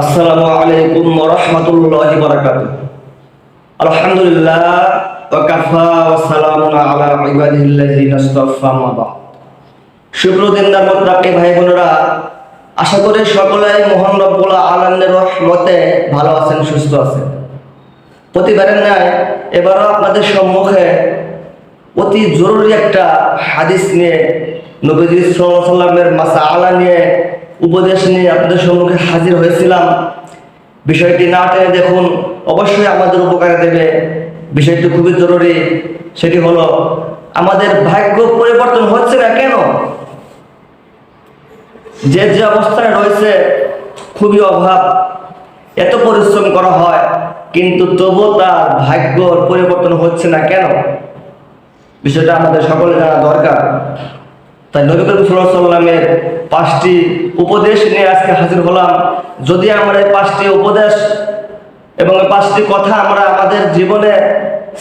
আসসালামু আলাইকুম বরকাত আলহামদুলিল্লাহ ওয়া সালামুন আলা ইবাদিল্লাযিনা মা মোত্তাকি ভাই বোনেরা, আশা করি সকলেই মোহন রব্বুল আলামিনের রহমতে ভালো আছেন, সুস্থ আছেন। প্রতিবারের ন্যায় এবারও আপনাদের সম্মুখে অতি জরুরি একটা হাদিস নিয়ে নবীজি সাল্লাল্লাহু আলাইহি সাল্লামের মাসা আলা নিয়ে উপদেশ নিয়ে আপনাদের সম্মুখে হাজির হয়েছিলাম। বিষয়টি না টেনে দেখুন, অবশ্যই আমাদের উপকারে দেবে। বিষয়টি খুবই জরুরি, সেটি হলো, আমাদের ভাগ্য পরিবর্তন হচ্ছে না কেন? যে যে অবস্থায় রয়েছে, খুবই অভাব। এত পরিশ্রম করা হয়, কিন্তু তবুও তার ভাগ্য পরিবর্তন হচ্ছে না কেন? বিষয়টা আমাদের সকলে জানা দরকার। তাই নবী করিম সাল্লামের পাঁচটি উপদেশ নিয়ে আজকে হাজির হলাম। যদি আমরা এই পাঁচটি উপদেশ এবং এই পাঁচটি কথা আমরা আমাদের জীবনে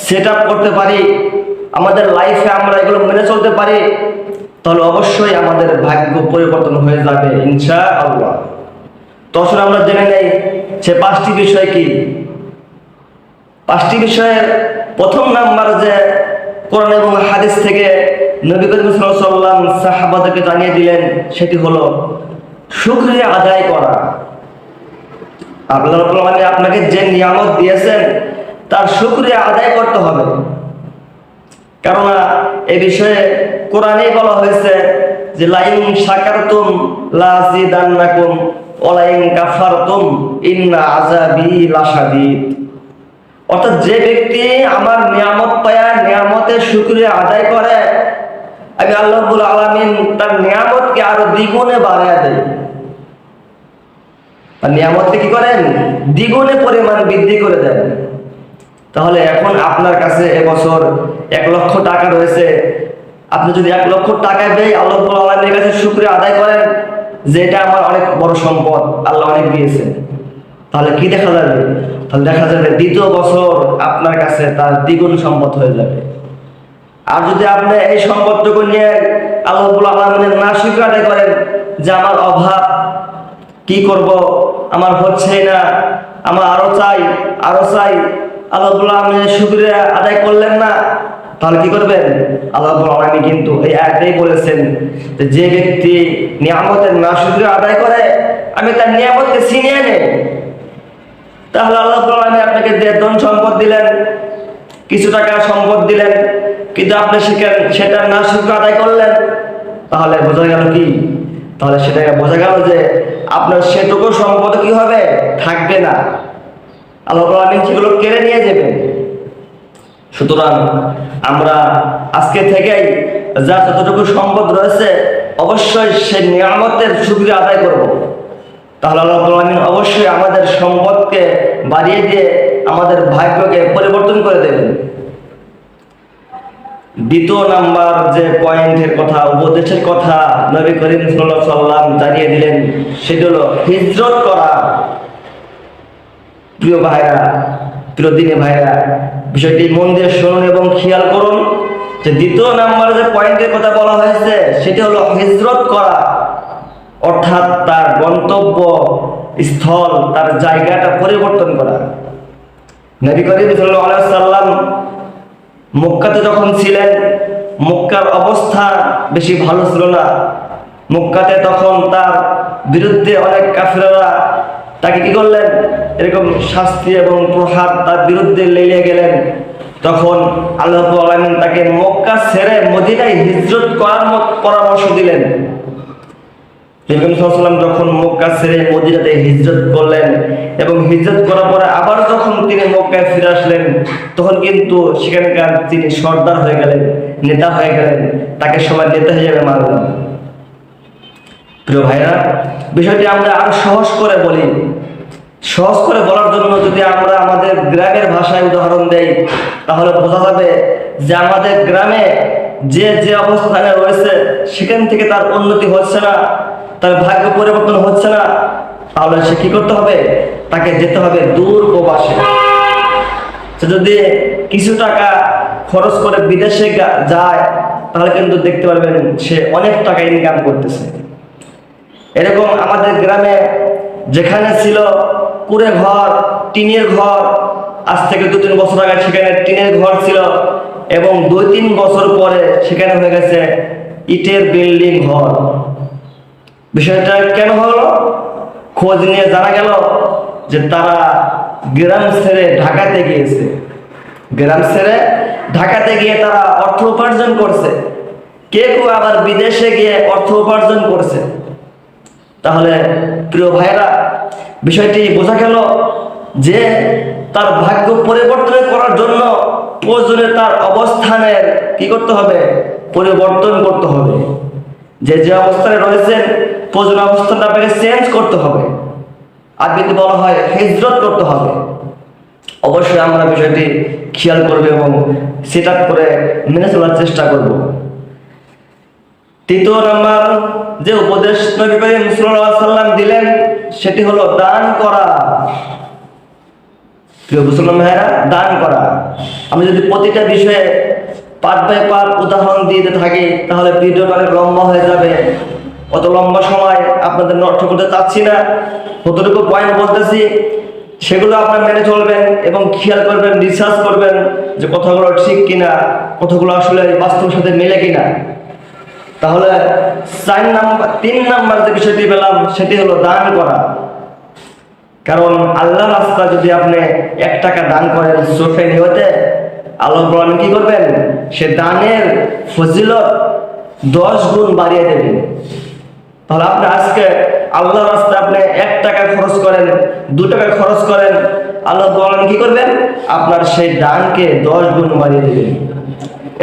সেট করতে পারি, আমাদের লাইফে আমরা এগুলো মেনে চলতে পারি, তাহলে অবশ্যই আমাদের ভাগ্য পরিবর্তন হয়ে যাবে ইনশা আল্লাহ তখন আমরা জেনে নেই সে পাঁচটি বিষয় কি। পাঁচটি বিষয়ের প্রথম নাম্বার যে কোরআন এবং হাদিস থেকে নবী করিম সাল্লাম সাহাবাদেরকে জানিয়ে দিলেন, সেটি হলো, শুক্রিয়া আদায় করা। আল্লাহ আলামিন আপনাকে যে নিয়ামত দিয়েছেন, তার শুক্রিয়া আদায় করতে হবে। কেননা এই বিষয়ে কোরআনেই বলা হয়েছে যে, লাইন শাকারতুম লাজিদান্নাকুম ওয়ালাইন কাফারতুম, ইন্না আযাবি লাশাদীদ। অর্থাৎ যে ব্যক্তি আমার নিয়ামত পায়া নিয়ামতের শুকরিয়া আদায় করে আমি আল্লাহ রাব্বুল আলামিন তার নিয়ামতকে আরও দ্বিগুণে বাড়ায় দেয় আর নিয়ামতকে কি করেন? দ্বিগুণে পরিমাণ বৃদ্ধি করে দেন। তাহলে এখন আপনার কাছে এবছর এক লক্ষ টাকা রয়েছে। আপনি যদি এক লক্ষ টাকা পেয়ে আল্লাহ রাব্বুল আলামিনের কাছে শুকরিয়া আদায় করেন যে এটা আমার অনেক বড় সম্পদ, আল্লাহ অনেক দিয়েছে তাহলে কি দেখা যাবে? তাহলে দেখা যাবে দ্বিতীয় বছর আপনার কাছে তার দ্বিগুণ সম্পদ হয়ে যাবে। আর যদি আপনি এই সম্পদটুকু নিয়ে আল্লাহ রাব্বুল আলামিনের না আদায় করেন যে আমার অভাব, কি করব? আমার হচ্ছেই না, আমার আরও চাই আরও চাই, আল্লাহ রাব্বুল আলামিনের আদায় করলেন না, তাহলে কি করবেন? আল্লাহ রাব্বুল আলামিন কিন্তু এই আয়াতেই বলেছেন যে ব্যক্তি নিয়ামতের না শুকরিয়া আদায় করে, আমি তার নিয়ামতকে ছিনিয়ে নেই তাহলে আল্লাহ রাব্বুল আপনাকে যে ধন সম্পদ দিলেন, কিছু টাকা সম্পদ দিলেন, কিন্তু আপনি সেখানে সেটা না শুক্র আদায় করলেন, তাহলে বোঝা গেল কি? তাহলে সেটাকে বোঝা গেল যে আপনার সেটুকু সম্পদ কি হবে থাকবে না? আল্লাহ আলামিন সেগুলো কেড়ে নিয়ে যাবেন সুতরাং আমরা আজকে থেকেই যা যতটুকু সম্পদ রয়েছে, অবশ্যই সে নিয়ামতের সুবিধা আদায় করব। তাহলে আল্লাহ অবশ্যই আমাদের সম্পদকে বাড়িয়ে দিয়ে আমাদের ভাগ্যকে পরিবর্তন করে দেবেন। দ্বিতীয় নাম্বার যে পয়েন্টের কথা, উপদেশের কথা নবী করিম আলাইহি সাল্লাম জানিয়ে দিলেন, সেটি হলো হিজরত করা। প্রিয় ভাইরা, প্রিয় দিনে ভাইরা, বিষয়টি মন দিয়ে শুনুন এবং খেয়াল করুন যে দ্বিতীয় নাম্বার যে পয়েন্টের কথা বলা হয়েছে, সেটি হলো হিজরত করা। অর্থাৎ তার গন্তব্য স্থল, তার জায়গাটা পরিবর্তন করা। নবী করিম সাল্লাম মক্কাতে যখন ছিলেন, মক্কার অবস্থা বেশি ভালো ছিল না। মক্কাতে তখন তার বিরুদ্ধে অনেক কাফিররা তাকে কি করলেন? এরকম শাস্তি এবং প্রহার তার বিরুদ্ধে লেগে গেলেন। তখন আল্লাহ তাকে মক্কা ছেড়ে মদিনায় হিজরত করার পরামর্শ দিলেন। যখন মক্কা ছেড়ে মদিনাতে হিজরত করলেন এবং হিজরত করার পরে আবার যখন তিনি মক্কায় ফিরে আসলেন, তখন কিন্তু সেখানকার তিনি সর্দার হয়ে গেলেন, নেতা হয়ে গেলেন, তাকে সবাই নেতা হিসেবে প্রিয় ভাইরা বিষয়টি আমরা আরও সহজ করে বলি। সহজ করে বলার জন্য যদি আমরা আমাদের গ্রামের ভাষায় উদাহরণ দেই, তাহলে বোঝা যাবে যে আমাদের গ্রামে যে যে অবস্থানে রয়েছে, সেখান থেকে তার উন্নতি হচ্ছে না। তার ভাগ্য পরিবর্তন হচ্ছে না, তাহলে সে কি করতে হবে? তাকে যেতে হবে দূর প্রবাসে। সে যদি কিছু টাকা খরচ করে বিদেশে যায়, তাহলে কিন্তু দেখতে পারবেন সে অনেক টাকা ইনকাম করতেছে। এরকম আমাদের গ্রামে যেখানে ছিল কুড়ে ঘর, টিনের ঘর, আজ থেকে দু তিন বছর আগে সেখানে টিনের ঘর ছিল এবং দুই তিন বছর পরে সেখানে হয়ে গেছে ইটের বিল্ডিং ঘর। বিষয়টা কেন হলো? খোঁজ নিয়ে জানা গেল যে তারা গ্রাম ছেড়ে ঢাকাতে গিয়েছে। গ্রাম ছেড়ে ঢাকাতে গিয়ে তারা অর্থ উপার্জন করছে। কে কেউ আবার বিদেশে গিয়ে অর্থ উপার্জন করছে? তাহলে প্রিয় ভাইরা বিষয়টি বোঝা গেল যে তার ভাগ্য পরিবর্তন করার জন্য প্রয়োজনে তার অবস্থানের কি করতে হবে? পরিবর্তন করতে হবে। যে যে অবস্থানে রয়েছেন প্রয়োজন অবস্থানটা আপনাকে চেঞ্জ করতে হবে। আর যদি বলা হয় হিজরত করতে হবে, অবশ্যই আমরা বিষয়টি খেয়াল করবে এবং সেট করে মেনে চলার চেষ্টা করব। তৃতীয় নাম্বার, যে উপদেশ নবী করিম সাল্লাল্লাহু আলাইহি সাল্লাম দিলেন, সেটি হলো দান করা। প্রিয় মুসলমান ভাইরা দান করা। আমি যদি প্রতিটা বিষয়ে পার্ট বাই পার্ট উদাহরণ দিতে থাকি, তাহলে অনেক লম্বা হয়ে যাবে। অত লম্বা সময় আপনাদের নষ্ট করতে চাচ্ছি না। কতটুকু পয়েন্ট বলতেছি, সেগুলো আপনার মেনে চলবেন এবং খেয়াল করবেন রিসার্চ করবেন যে কথাগুলো ঠিক কিনা, কথাগুলো আসলে বাস্তবের সাথে মেলে কিনা। তাহলে চার নাম্বার, তিন নাম্বার যে বিষয়টি পেলাম, সেটি হলো দান করা। কারণ আল্লাহ রাস্তা যদি আপনি এক টাকা দান করেন সোফে নিহতে আল্লাহ বলেন কি করবেন? সে দানের ফজিলত দশ গুণ বাড়িয়ে দেবেন। তাহলে আপনি আজকে আল্লাহ রাস্তায় আপনি এক টাকা খরচ করেন, দু টাকা খরচ করেন আল্লাহ বলেন কি করবেন? আপনার সেই দানকে দশ গুণ বাড়িয়ে দেবেন।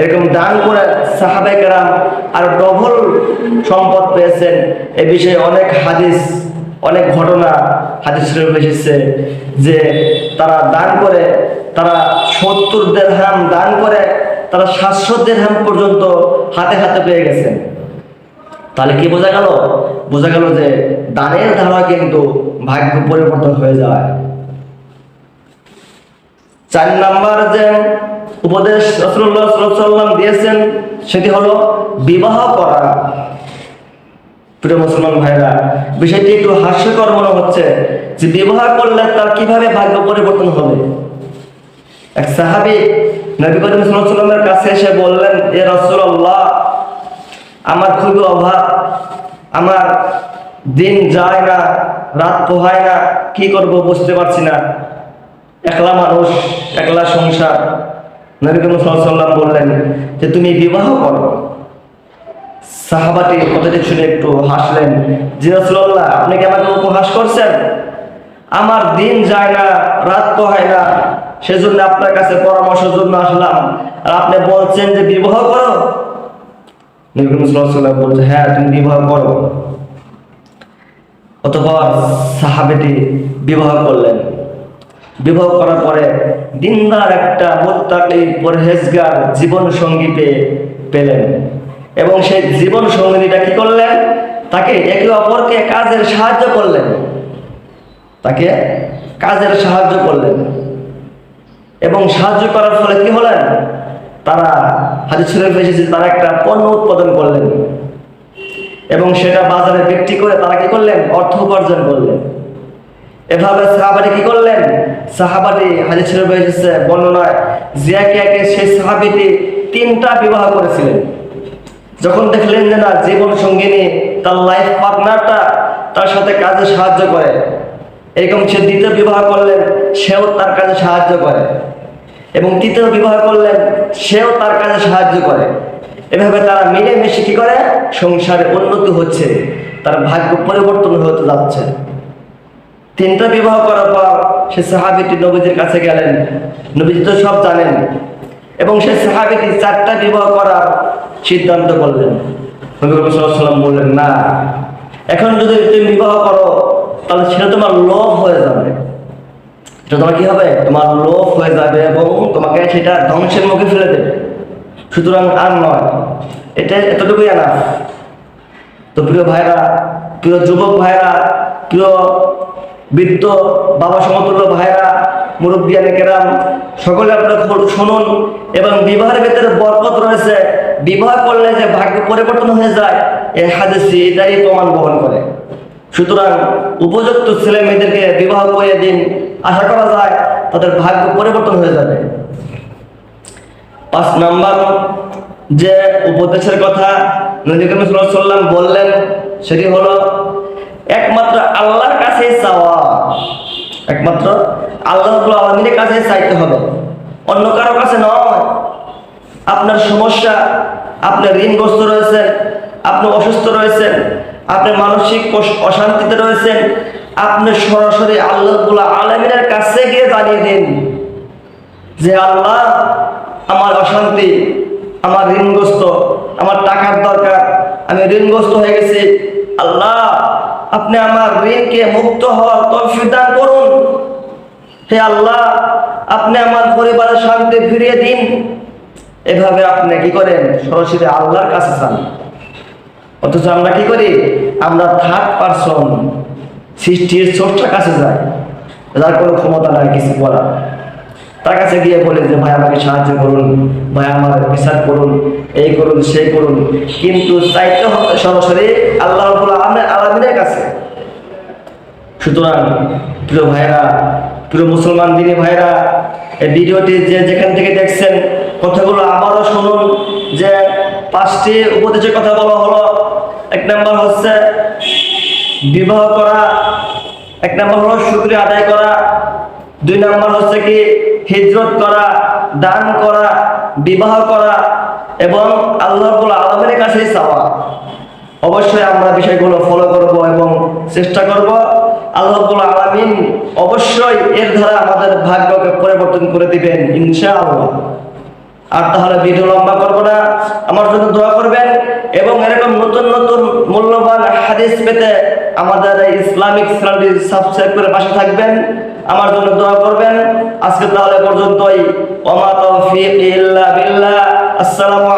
এরকম দান করে সাহাবাই কেরাম আর ডবল সম্পদ পেয়েছেন। এ বিষয়ে অনেক হাদিস, অনেক ঘটনা হাদিস এসেছে যে তারা দান করে, তারা সত্তর দেড়হাম দান করে, তারা সাতশো দেড়হাম পর্যন্ত হাতে হাতে পেয়ে গেছেন। তাহলে কি বোঝা গেল? বোঝা গেল যে দানের ধারা কিন্তু ভাগ্য পরিবর্তন হয়ে যায়। চার নাম্বার যে উপদেশ রসুল্লাহ দিয়েছেন, সেটি হলো বিবাহ করা। প্রিয় মুসলমান ভাইরা, বিষয়টি একটু হাস্যকর মনে হচ্ছে যে বিবাহ করলে তার কীভাবে ভাগ্য পরিবর্তন হবে? এক সাহাবি নবী করিম সাল্লামের কাছে এসে বললেন, এ রসুল্লাহ আমার খুবই অভাব। আমার দিন যায় না, রাত পোহায় না, কি করব বুঝতে পারছি না। একলা মানুষ, একলা সংসার। বললেন যে, তুমি বিবাহ করো। সাহাবাটি কথাটি শুনে একটু হাসলেন। জি রাসূলুল্লাহ, আপনি কি আমাকে উপহাস করছেন? আমার দিন যায় না, রাত তো হয় না। সেজন্য আপনার কাছে পরামর্শের জন্য আসলাম। আর আপনি বলছেন যে, বিবাহ করো? নবী বলছে হ্যাঁ তুমি বিবাহ করো। অতঃপর সাহাবেটি বিবাহ করলেন। বিবাহ করার পরে দিনদার একটা মোত্তাকি পরহেজগার জীবন সঙ্গী পেলেন এবং সেই জীবন সঙ্গিনীটা কি করলেন? তাকে একে অপরকে কাজের সাহায্য করলেন। তাকে কাজের সাহায্য করলেন এবং সাহায্য করার ফলে কি হলেন? তারা হাজির শরীফ এসেছে তারা একটা পণ্য উৎপাদন করলেন। এবং সেটা বাজারে বিক্রি করে তারা কি করলেন? অর্থ উপার্জন করলেন। এভাবে সাহাবাটি কি করলেন? সাহাবাটি হাজির শরীফ এসেছে বর্ণনায় জিয়াকে একে সেই সাহাবিটি তিনটা বিবাহ করেছিলেন। যখন দেখলেন যে না, জীবন সঙ্গিনী তার লাইফ পার্টনারটা তার সাথে কাজে সাহায্য করে। এরকম সে দ্বিতীয় বিবাহ করলেন, সেও তার কাজে সাহায্য করে। এবং তৃতীয় বিবাহ করলেন সেও তার কাজে সাহায্য করে। এভাবে তারা মিলেমিশে কি করে? সংসারে উন্নতি হচ্ছে। তার ভাগ্য পরিবর্তন হতে যাচ্ছে। তিনটা বিবাহ করার পর সে সাহাবিটি নবীজির কাছে গেলেন। নবীজি তো সব জানেন। এবং সে সাহাবিটি চারটা বিবাহ করার সিদ্ধান্ত করলেন। নবী করিম সাল্লাল্লাহু আলাইহি ওয়াসাল্লাম বললেন, না। এখন যদি তুমি বিবাহ করো, তাহলে সেটা তোমার লোভ হয়ে যাবে। এটা তোমার কি হবে? তোমার লোভ হয়ে যাবে এবং তোমাকে সেটা ধ্বংসের মুখে ফেলে দেবে। সুতরাং আর নয়, এটা এতটুকুই আনা তো প্রিয় ভাইরা প্রিয় যুবক ভাইরা প্রিয় বৃদ্ধ বাবা সমতুল্য ভাইরা মুরব্বিয়ানে কেরাম, সকলে আপনারা শুনুন এবং বিবাহের ভেতরে বরকত রয়েছে। বিবাহ করলে যে ভাগ্য পরিবর্তন হয়ে যায় এই হাদিসটি এটাই প্রমাণ বহন করে। সুতরাং উপযুক্ত ছেলে মেয়েদেরকে বিবাহ করে দিন। আশা করা যায় তাদের ভাগ্য পরিবর্তন হয়ে যাবে। পাঁচ নাম্বার যে উপদেশের কথা সাল্লাম বললেন, সেটি হলো, একমাত্র আল্লাহর কাছেই চাওয়া। একমাত্র আল্লাহ আলামিনের কাছেই চাইতে হবে। অন্য কারও কাছে নয়। আপনার সমস্যা, আপনি ঋণগ্রস্ত রয়েছেন, আপনি অসুস্থ রয়েছেন, আপনি মানসিক অশান্তিতে রয়েছেন আপনি সরাসরি আল্লাহ আলমিনের কাছে গিয়ে জানিয়ে দিন যে আল্লাহ, আমার অশান্তি, আমার ঋণগ্রস্ত, আমার টাকার দরকার, আমি ঋণগ্রস্ত হয়ে গেছি। আল্লাহ, আপনি আমার ঋণকে মুক্ত হওয়ার দান করুন। হে আল্লাহ, আপনি আমার পরিবারের শান্তি ফিরিয়ে দিন। এভাবে আপনি কি করেন? সরাসরি আল্লাহর কাছে চান অথচ আমরা কি করি? আমরা থার্ড পারসন সৃষ্টির স্রষ্টার কাছে যায়। যার কোনো ক্ষমতা নাই কিছু বলার তার কাছে গিয়ে বলে যে, ভাই, আমাকে সাহায্য করুন। ভাই, আমার বিচার করুন। এই করুন, সেই করুন। কিন্তু চাইতে সরাসরি আল্লাহ রাব্বুল আলামিন কাছে। সুতরাং, প্রিয় ভাইরা প্রিয় মুসলমান দিনী ভাইরা এই ভিডিওটি যে যেখান থেকে দেখছেন, কথাগুলো আবারও শুনুন যে, পাঁচটি উপদেশের কথা বলা হলো। এক নম্বর হচ্ছে বিবাহ করা, এক নম্বর হলো শুক্রিয়া আদায় করা, দুই নম্বর হচ্ছে কি, হিজরত করা, দান করা, বিবাহ করা এবং আল্লাহ আলমের কাছেই চাওয়া। অবশ্যই আমরা বিষয়গুলো ফলো করব এবং চেষ্টা করব। আল্লাহ আলামিন অবশ্যই এর দ্বারা আমাদের ভাগ্যকে পরিবর্তন করে দিবেন, ইনশাআল্লাহ। আর তাহলে ভিডিও লম্বা করব না। আমার জন্য দোয়া করবেন। এবং এরকম নতুন নতুন মূল্যবান হাদিস পেতে আমাদের ইসলামিক চ্যানেলটি সাবস্ক্রাইব করে পাশে থাকবেন। আমার জন্য দোয়া করবেন। আজকে তাহলে পর্যন্তই। ওমা তৌফিক ইল্লা বিল্লাহ। আসসালামু